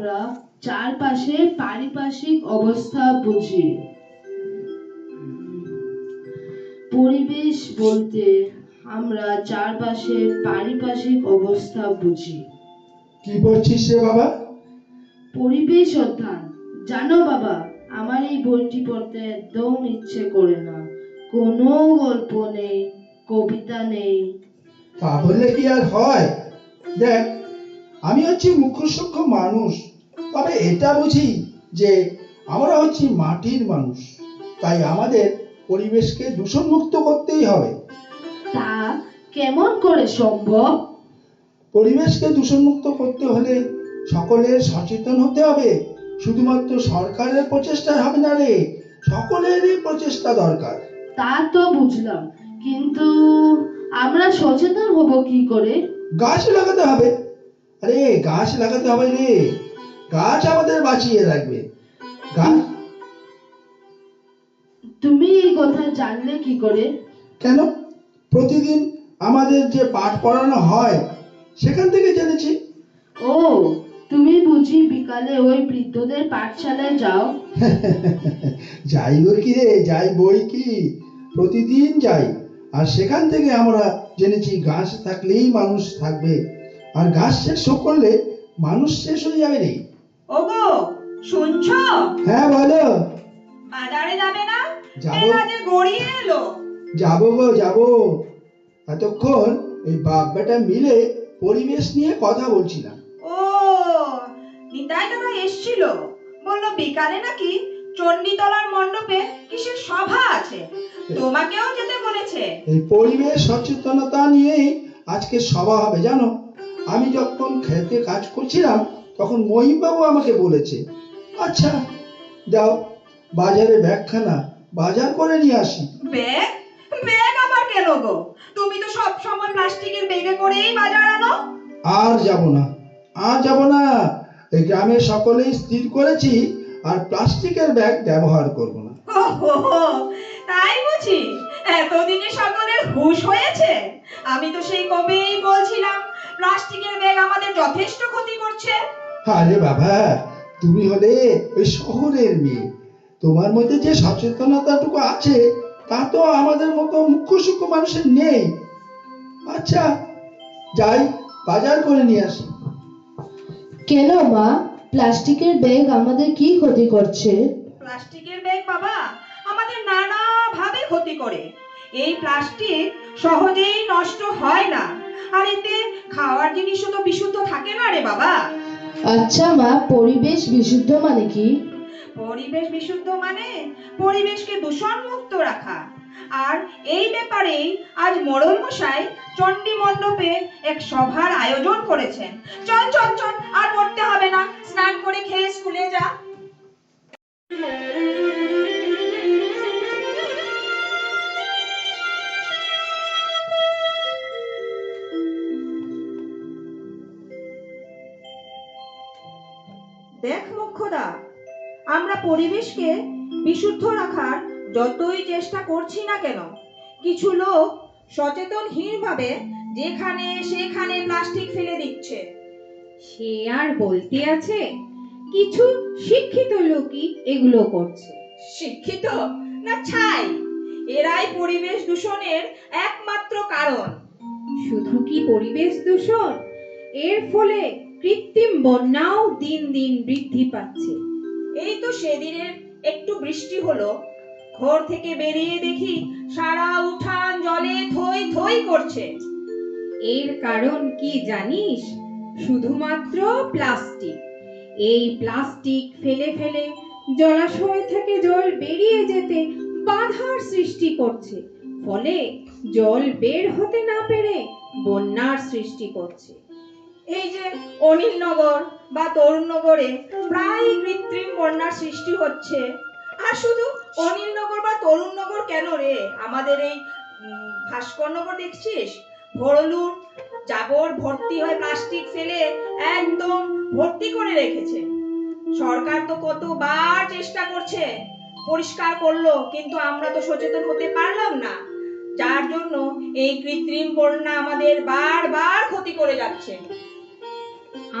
আমরা চারপাশে পারিপার্শ্বিক অবস্থা বুঝি। পরিবেশ বলতে আমরা চারপাশে পারিপার্শ্বিক অবস্থা বুঝি। কি পড়ছিস রে বাবা? পরিবেশ অধ্যয়ন। জানো বাবা আমার এই বইটি পড়তে একদম ইচ্ছে করে না। কোনো গল্প নেই কবিতা নেই। তা বললে কি আর হয়? দেখ আমি হচ্ছি মুখ্য সূক্ষ্ম মানুষ। তবে এটা বুঝি যে আমরা হচ্ছি মাটির মানুষ তাই আমাদের পরিবেশকে দূষণমুক্ত করতেই হবে। তা কেমন করে সম্ভব? পরিবেশকে দূষণমুক্ত করতে হলে সকলের সচেতন হতে হবে। শুধুমাত্র সরকারের প্রচেষ্টা হবে না রে সকলেরই প্রচেষ্টা দরকার। তা তো বুঝলাম কিন্তু আমরা সচেতন হব কি করে? গাছ লাগাতে হবে। আরে গাছ লাগাতে হবে রে গাছ আমাদের বাঁচিয়ে রাখবে। গাছ তুমি এই কথা জানলে কি করে? কেন? প্রতিদিন আমাদের যে পাঠ পড়ানো হয় সেখান থেকে জেনেছি। ও তুমি বুঝি বিকালে ওই বৃদ্ধদের পাঠশালায় যাও? যাই গো কি রে যাই বই কি? প্রতিদিন যাই। আর সেখান থেকে আমরা জেনেছি গাছ থাকলেই মানুষ থাকবে। আর গাছ শেষ করলে মানুষ শেষ হয়ে যাবে রে ওগো শুনছো? হ্যাঁ বলো। বাজারে যাবে না? যাব। যে গড়িয়ে এলো। যাব গো যাব। এতক্ষণ এই বাপ বেটা মিলে পরিবেশ নিয়ে কথা বলছিলাম। ও নিতাই দাদা এসছিল। বলল বিকালে নাকি চণ্ডীতলার মণ্ডপে কিসের সভা আছে? তোমাকেও যেতে বলেছে। এই পরিবেশ সচেতনতা নিয়েই আজকে সভা হবে জানো? আমি যখন খেতে কাজ করছিলাম তখন মহিমবাবু আমাকে বলেছে আচ্ছা দাও বাজারে ব্যাগখানা বাজার করে নিয়ে আসি। ব্যাগ? ব্যাগ আবার কেন গো? তুমি তো সব সময় প্লাস্টিকের ব্যাগে করেই বাজার আনো। আর যাব না আর যাব না। এই গ্রামের সকলেই স্থির করেছি আর প্লাস্টিকের ব্যাগ ব্যবহার করব না। ওহো, তাই বুঝি? এতদিনে সকলের হুঁশ হয়েছে। আমি তো সেই কবেই বলছিলাম প্লাস্টিকের ব্যাগ আমাদের যথেষ্ট ক্ষতি করছে। আরে বাবা তুমি হলে ওই শহরের মেয়ে। তোমার মধ্যে যে সচেতনতাটুকু আছে তা তো আমাদের মতো মুখ্য সূক্ষ্ম মানুষের নেই। আচ্ছা যাই বাজার করে নিয়ে আসি। কেন মা? প্লাস্টিকের ব্যাগ আমাদের কি ক্ষতি করছে? প্লাস্টিকের ব্যাগ বাবা আমাদের নানা ভাবে ক্ষতি করে। এই প্লাস্টিক সহজেই নষ্ট হয় না। আর এতে খাওয়ার জিনিসও তো বিশুদ্ধ থাকে না রে বাবা। আচ্ছা মা, পরিবেশ বিশুদ্ধ মানে কি? পরিবেশ বিশুদ্ধ মানে পরিবেশকে দূষণ মুক্ত রাখা। আর এই ব্যাপারেই আজ মরল মশাই চণ্ডী মণ্ডপে এক সভার আয়োজন করেছেন। চল চল চল, আর পড়তে হবে না। স্নান করে খেয়ে স্কুলে যা। পরিবেশকে বিশুদ্ধ রাখার যতই চেষ্টা করছি না কেন, কিছু লোক সচেতনহীনভাবে যেখানে সেখানে প্লাস্টিক ফেলে দিচ্ছে। সে আর বলতে আছে, কিছু শিক্ষিত লোকই এগুলো করছে। শিক্ষিত? না ছাই! এরাই পরিবেশ দূষণের একমাত্র কারণ। শুধু কি পরিবেশ দূষণ? এর ফলে কৃত্রিম বন্যাও দিন দিন বৃদ্ধি পাচ্ছে। এই তো সেদিনের একটু বৃষ্টি হলো। ঘর থেকে বেরিয়ে দেখি সারা উঠান জলে থই থই করছে। এর কারণ কি জানিস? শুধুমাত্র প্লাস্টিক। এই প্লাস্টিক ফেলে ফেলে জলাশয় থেকে জল বেরিয়ে যেতে বাধার সৃষ্টি করছে। ফলে জল বের হতে না পেরে বন্যার সৃষ্টি করছে। এই যে অনিলনগর বা তরুণনগরে প্রায় কৃত্রিম বন্যার সৃষ্টি হচ্ছে। আর শুধু অনিলনগর বা তরুণনগর কেন রে? আমাদের এই উম, ভাস্করনগর দেখছিস? ভরলুর জাবর ভর্তি হয়ে প্লাস্টিক ফেলে একদম ভর্তি করে রেখেছে। সরকার তো কতবার চেষ্টা করছে পরিষ্কার করল কিন্তু আমরা তো সচেতন হতে পারলাম না। যার জন্য এই কৃত্রিম বন্যা আমাদের বারবার ক্ষতি করে যাচ্ছে।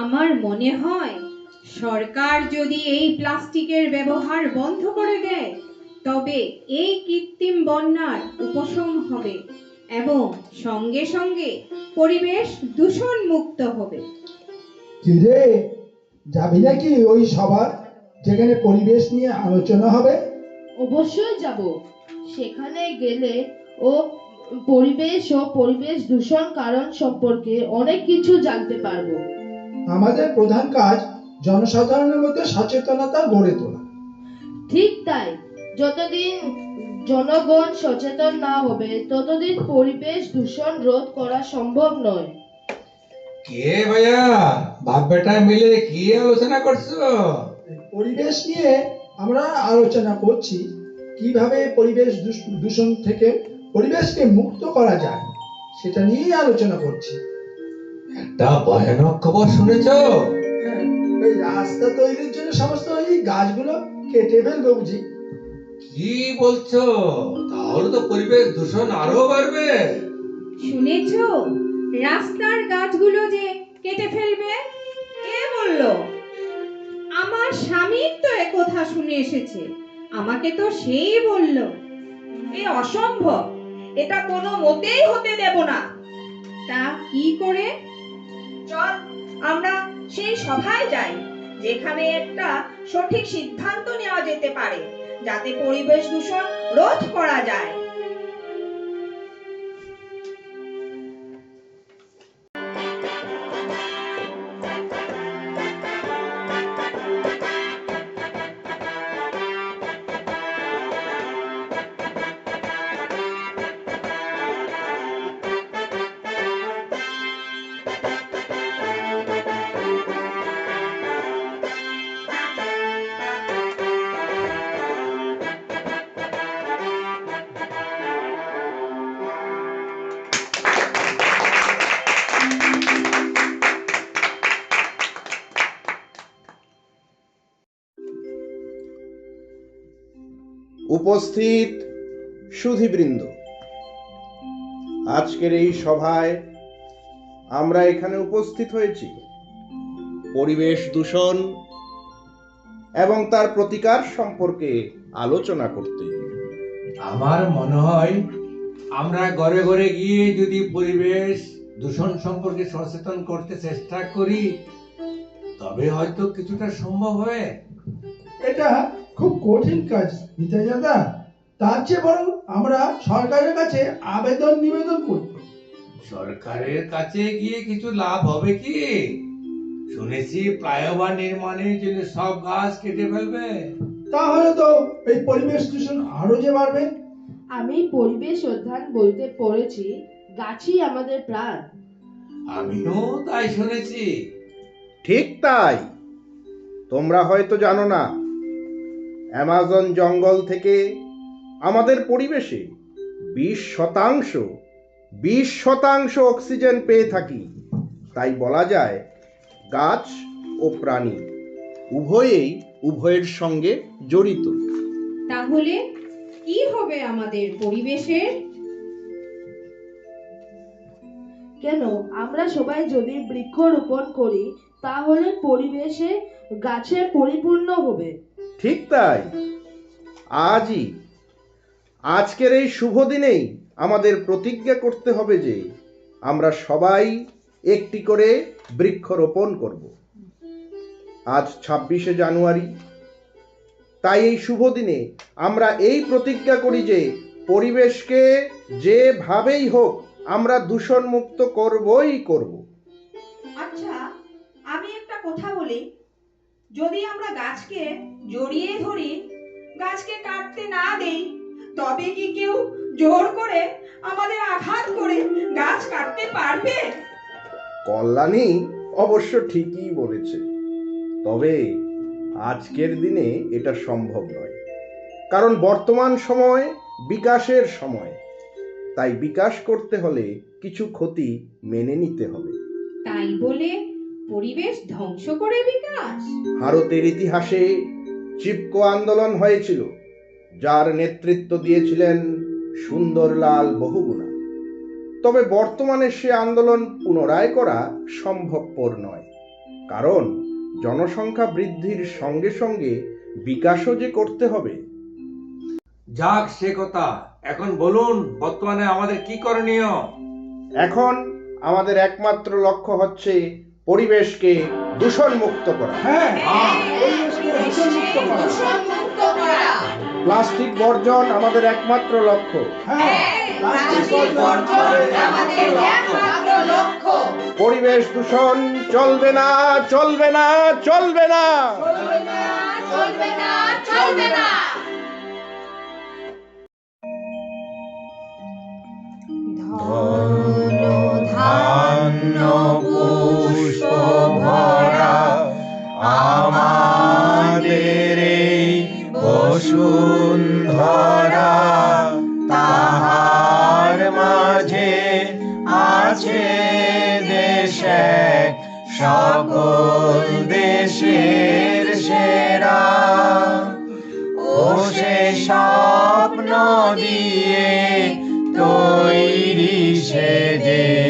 আমার মনে হয় সরকার যদি এই প্লাস্টিকের ব্যবহার বন্ধ করে দেয় তবে এই কৃত্রিম বন্যার উপশম হবে এবং সঙ্গে সঙ্গে পরিবেশ দূষণ মুক্ত হবে। রে যাবি নাকি ওই সভা যেখানে পরিবেশ নিয়ে আলোচনা হবে? অবশ্যই যাব। সেখানে গেলে ও পরিবেশ ও পরিবেশ দূষণ কারণ সম্পর্কে অনেক কিছু জানতে পারব। আমাদের প্রধান কাজ জনসাধারণের মধ্যে সচেতনতা গড়ে তোলা। ঠিক তাই। যতদিন জনগণ সচেতন না হবে ততদিন পরিবেশ দূষণ রোধ করা সম্ভব নয়। কে ভাইয়া? বাপ বেটা মিলে কি আলোচনা করছ? পরিবেশ নিয়ে আমরা আলোচনা করছি কীভাবে পরিবেশ দূষণ থেকে পরিবেশকে মুক্ত করা যায় সেটা নিয়েই আলোচনা করছি। একটা ভয়ানক খবর শুনেছো? হ্যাঁ, এই রাস্তা তৈরির জন্য সমস্ত এই গাছগুলো কেটে ফেলবে বুঝি কি বলছো? তাহলে তো পরিবেশ দূষণ আরও বাড়বে। শুনেছ? রাস্তার গাছগুলো যে কেটে ফেলবে? কে বলল? আমার স্বামীর তো এ কথা শুনে এসেছে। আমাকে তো সেই বলল। এ অসম্ভব। এটা কোনো মতেই হতে দেব না। তা কি করে? চল, আমরা সেই সভায় যাই, যেখানে একটা সঠিক সিদ্ধান্ত নেওয়া যেতে পারে, যাতে পরিবেশ দূষণ রোধ করা যায়। উপস্থিত সুধীবৃন্দ। আজকের এই সভায় আমরা এখানে উপস্থিত হয়েছি। পরিবেশ দূষণ এবং তার প্রতিকার সম্পর্কে আলোচনা করতে। আমার মনে হয় আমরা ঘরে ঘরে গিয়ে যদি পরিবেশ দূষণ সম্পর্কে সচেতন করতে চেষ্টা করি, তবে হয়তো কিছুটা সম্ভব হবে। এটা খুব কঠিন কাজ নিতাই দাদা তার চেয়ে বরং আমরা সরকারের কাছে আবেদন নিবেদন করি। সরকারের কাছে গিয়ে কিছু লাভ হবে কি? শুনেছি ফ্লাইওভার নির্মাণের জন্য সব গাছ কেটে ফেলবে। তাহলে তো এই পরিবেশ দূষণ আরও যে বাড়বে। আমি পরিবেশ অধ্যয়ন বইতে পড়েছি গাছই আমাদের প্রাণ। আমিও তাই শুনেছি। ঠিক তাই। তোমরা হয়তো জানো না অ্যামাজন জঙ্গল থেকে আমাদের পরিবেশে বিশ শতাংশ বিশ শতাংশ অক্সিজেন পেয়ে থাকি। তাই বলা যায় গাছ ও প্রাণী উভয়েই উভয়ের সঙ্গে জড়িত। তাহলে কি হবে আমাদের পরিবেশের কেন আমরা সবাই যদি বৃক্ষরোপণ করি তাহলে পরিবেশে গাছে পরিপূর্ণ হবে। ঠিক তাই। আজই, আজকের এই শুভ দিনেই আমাদের প্রতিজ্ঞা করতে হবে যে আমরা সবাই একটি করে বৃক্ষরোপণ করব। আজ ছাব্বিশে জানুয়ারি, তাই এই শুভ দিনে আমরা এই প্রতিজ্ঞা করি যে পরিবেশকে যেভাবেই হোক আমরা দূষণমুক্ত করবই করব। আচ্ছা আমি একটা কথা বলি। যদি আমরা গাছকে জড়িয়ে ধরি গাছকে কাটতে না দেই তবে কি কেউ জোর করে আমাদের আঘাত করে গাছ কাটতে পারবে? কল্যাণী অবশ্য ঠিকই বলেছে। তবে আজকের দিনে এটা সম্ভব নয়। কারণ বর্তমান সময় বিকাশের সময়। তাই বিকাশ করতে হলে কিছু ক্ষতি মেনে নিতে হবে। তাই বলে পরিবেশ ধ্বংস করে বিকাশ। ভারতের ইতিহাসে চিপকো আন্দোলন হয়েছিল যার নেতৃত্ব দিয়েছিলেন সুন্দরলাল বহুগুণা। তবে বর্তমানে সে আন্দোলন পুনরায় করা সম্ভবপর নয় কারণ জনসংখ্যা বৃদ্ধির সঙ্গে সঙ্গে বিকাশও যে করতে হবে। যাক সে কথা এখন বলুন বর্তমানে আমাদের কি করণীয়? এখন আমাদের একমাত্র লক্ষ্য হচ্ছে পরিবেশকে দূষণ মুক্ত করা হ্যাঁ দূষণমুক্ত করা। প্লাস্টিক বর্জন আমাদের একমাত্র লক্ষ্য হ্যাঁ প্লাস্টিক বর্জন আমাদের লক্ষ্য। পরিবেশ দূষণ চলবে না চলবে না চলবে না ধান্য বসুন্ধরা তাহার মাঝে আছে দেশ সকল দেশের সেরা। ও সে স্বপ্ন দিয়ে তৈরি সে দেশ।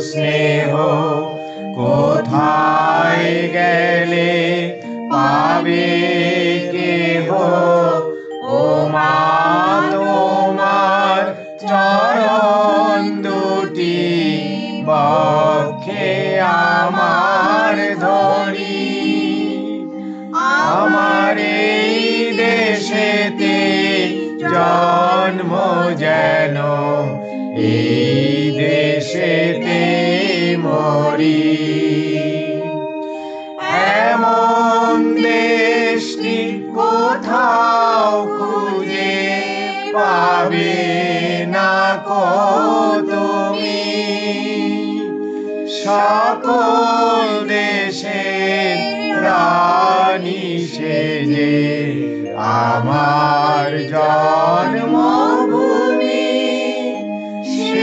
স্নেহ কোথায় গেলে পাবে কেহ? ও মা তোমার চরণ দুটি বক্ষে আমার ধরি। আমার এই দেশেতে জন্ম যেন এই দেশেতে মরি। এমন দেশটি কোথাও খুঁজে পাবে না তুমি। সকল দেশে রানী সেজে আমার জন্মভূমি